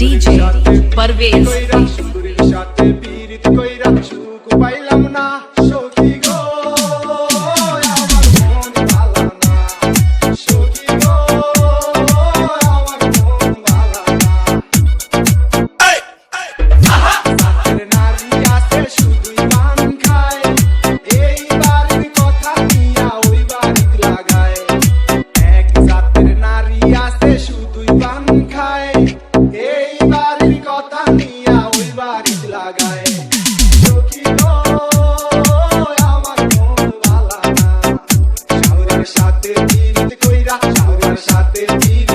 DJ Parvez. Koi raksu, koi raksu, koi raksu, koi raksu, koi raksu, koi raksu, বাড়িতে লাগায়। চোখি আমার মন বালা না। সাথে বিরিত কইরা সাথে বিরিত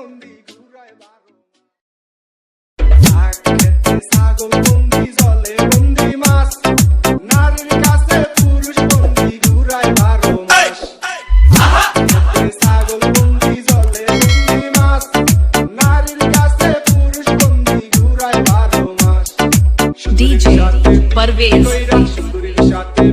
বন্দি ঘুরায় বারো ছাগল বন্দি জলে বন্দি মাছ। নারীর কাছে পুরুষ বন্দি ঘুরায় বারো মাস। ছাগল বন্দি জলে বন্দি মাছ। নারীর কাছে পুরুষ বন্দি ঘুরায় বারো মাস। ডিজে পারভেজ। সাথে